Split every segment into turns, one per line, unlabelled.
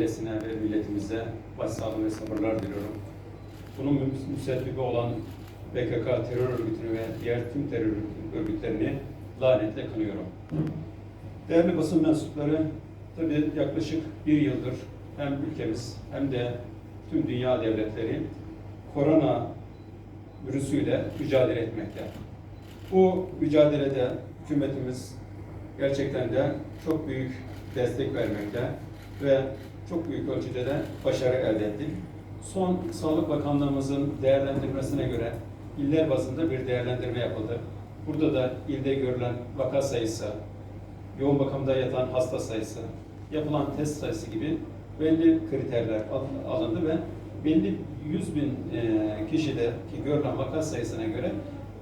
ailesine ve milletimize başsağlığı ve sabırlar diliyorum. Bunun mü- müsebbibi olan PKK terör örgütünü ve diğer tüm terör örgütlerini lanetle kınıyorum. Değerli basın mensupları, tabii yaklaşık bir yıldır hem ülkemiz hem de tüm dünya devletleri korona virüsüyle mücadele etmekte. Bu mücadelede hükümetimiz gerçekten de çok büyük destek vermekte ve çok büyük ölçüde de başarı elde ettik. Son Sağlık Bakanlığımızın değerlendirmesine göre iller bazında bir değerlendirme yapıldı. Burada da ilde görülen vaka sayısı, yoğun bakımda yatan hasta sayısı, yapılan test sayısı gibi belli kriterler al- alındı ve belli 100 bin e, kişideki görülen vaka sayısına göre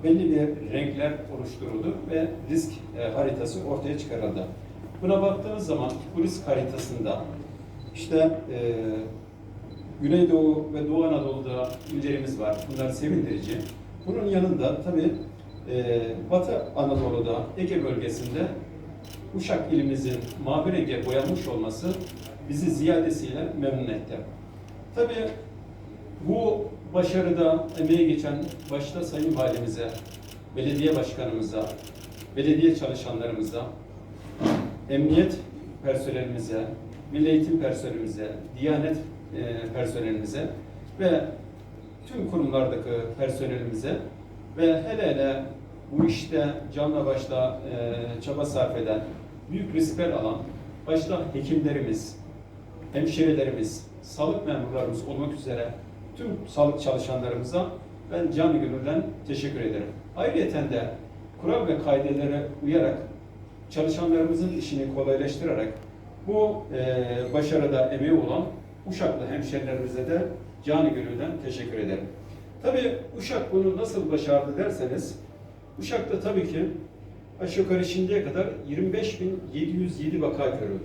belli bir renkler oluşturuldu ve risk e, haritası ortaya çıkarıldı. Buna baktığımız zaman bu risk haritasında işte e, Güneydoğu ve Doğu Anadolu'da illerimiz var. Bunlar sevindirici. Bunun yanında tabii e, Batı Anadolu'da Ege bölgesinde Uşak ilimizin mavi renge boyanmış olması bizi ziyadesiyle memnun etti. Tabii bu başarıda emeği geçen başta Sayın Valimize, belediye başkanımıza, belediye çalışanlarımıza, emniyet personelimize, milli eğitim personelimize, diyanet e, personelimize ve tüm kurumlardaki personelimize ve hele hele bu işte canla başla e, çaba sarf eden, büyük riskler alan, başta hekimlerimiz, hemşirelerimiz, sağlık memurlarımız olmak üzere tüm sağlık çalışanlarımıza ben canı gönülden teşekkür ederim. Ayrıca de kural ve kaidelere uyarak çalışanlarımızın işini kolaylaştırarak bu e, başarıda emeği olan Uşaklı hemşerilerimize de canı gönülden teşekkür ederim. Tabii Uşak bunu nasıl başardı derseniz, Uşak'ta tabii ki aşağı yukarı şimdiye kadar 25.707 vaka görüldü.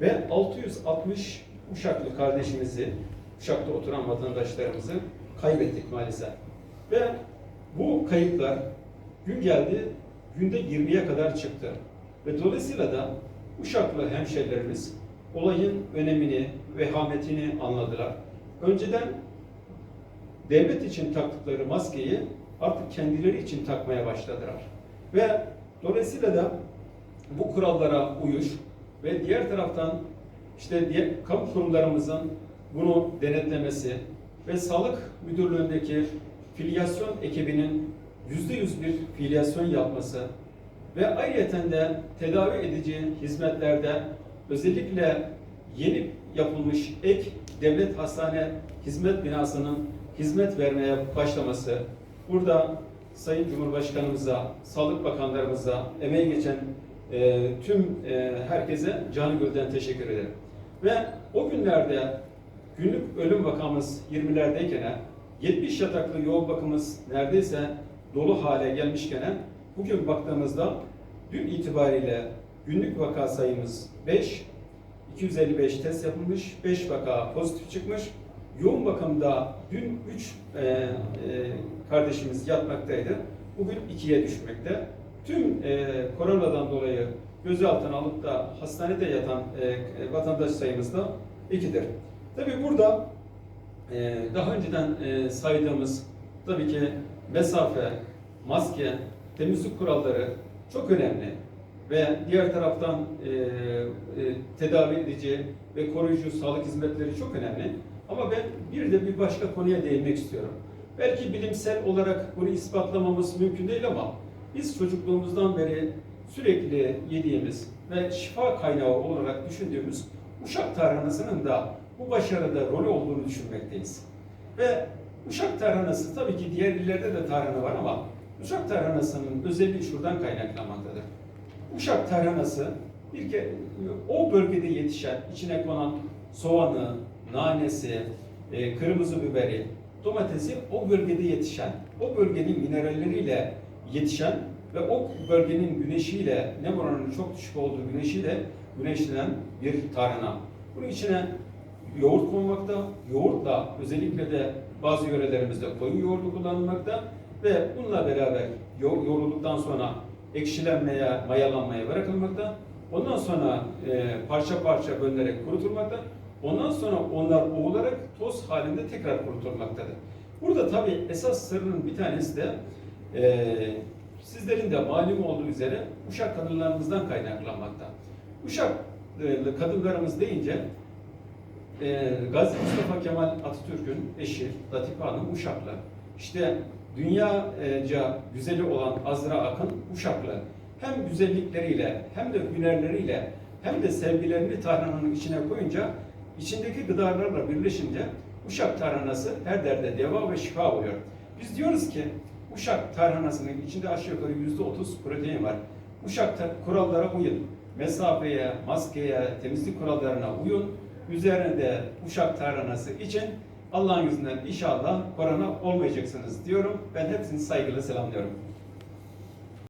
Ve 660 Uşaklı kardeşimizi, Uşak'ta oturan vatandaşlarımızı kaybettik maalesef. Ve bu kayıplar gün geldi, günde 20'ye kadar çıktı. Ve dolayısıyla da Uşaklı hemşerilerimiz olayın önemini, vehametini anladılar. Önceden devlet için taktıkları maskeyi artık kendileri için takmaya başladılar. Ve dolayısıyla da bu kurallara uyuş ve diğer taraftan işte diğer kamu kurumlarımızın bunu denetlemesi ve sağlık müdürlüğündeki filyasyon ekibinin yüzde yüz bir filyasyon yapması ve ayrıca de tedavi edici hizmetlerde özellikle yeni yapılmış ek devlet hastane hizmet binasının hizmet vermeye başlaması, burada Sayın Cumhurbaşkanımıza, Sağlık Bakanlarımıza, emeği geçen e, tüm e, herkese canı gölden teşekkür ederim. Ve o günlerde günlük ölüm vakamız 20'lerdeyken 70 yataklı yoğun bakımız neredeyse dolu hale gelmişken bugün baktığımızda dün itibariyle günlük vaka sayımız 5, 255 test yapılmış, 5 vaka pozitif çıkmış. Yoğun bakımda dün 3 e, e, kardeşimiz yatmaktaydı. Bugün 2'ye düşmekte. Tüm e, koronadan dolayı gözaltına alıp da hastanede yatan e, vatandaş sayımız da 2'dir. Tabii burada e, daha önceden e, saydığımız tabii ki mesafe, maske, temizlik kuralları çok önemli ve diğer taraftan e, e, tedavi edici ve koruyucu sağlık hizmetleri çok önemli. Ama ben bir de bir başka konuya değinmek istiyorum. Belki bilimsel olarak bunu ispatlamamız mümkün değil ama biz çocukluğumuzdan beri sürekli yediğimiz ve şifa kaynağı olarak düşündüğümüz Uşak tarhanasının da bu başarıda rolü olduğunu düşünmekteyiz. Ve Uşak tarhanası tabii ki diğer illerde de tarhana var ama Uşak tarhanasının özelliği şuradan kaynaklanmaktadır. Uşak tarhanası bir ke o bölgede yetişen, içine konan soğanı, nanesi, e, kırmızı biberi, domatesi o bölgede yetişen, o bölgenin mineralleriyle yetişen ve o bölgenin güneşiyle, nem oranının çok düşük olduğu güneşiyle güneşlenen bir tarhana. Bunun içine yoğurt konmakta, yoğurtla özellikle de bazı yörelerimizde koyun yoğurdu kullanılmakta ve bununla beraber yo- yoğrulduktan sonra ekşilenmeye, mayalanmaya bırakılmakta. Ondan sonra e, parça parça bölünerek kurutulmakta. Ondan sonra onlar ovularak toz halinde tekrar kurutulmaktadır. Burada tabii esas sırrının bir tanesi de e, sizlerin de malum olduğu üzere Uşak kadınlarımızdan kaynaklanmakta. Uşak e, kadınlarımız deyince e, Gazi Mustafa Kemal Atatürk'ün eşi Latife Hanım Uşaklı. İşte dünyaca güzeli olan Azra Akın Uşaklı. Hem güzellikleriyle hem de hünerleriyle hem de sevgilerini tarhananın içine koyunca içindeki gıdalarla birleşince Uşak tarhanası her derde deva ve şifa oluyor. Biz diyoruz ki Uşak tarhanasının içinde aşağı yukarı yüzde otuz protein var. Uşak kurallara uyun. Mesafeye, maskeye, temizlik kurallarına uyun. Üzerine de Uşak tarhanası için Allah'ın izniyle inşallah korona olmayacaksınız diyorum. Ben hepsini saygıyla selamlıyorum.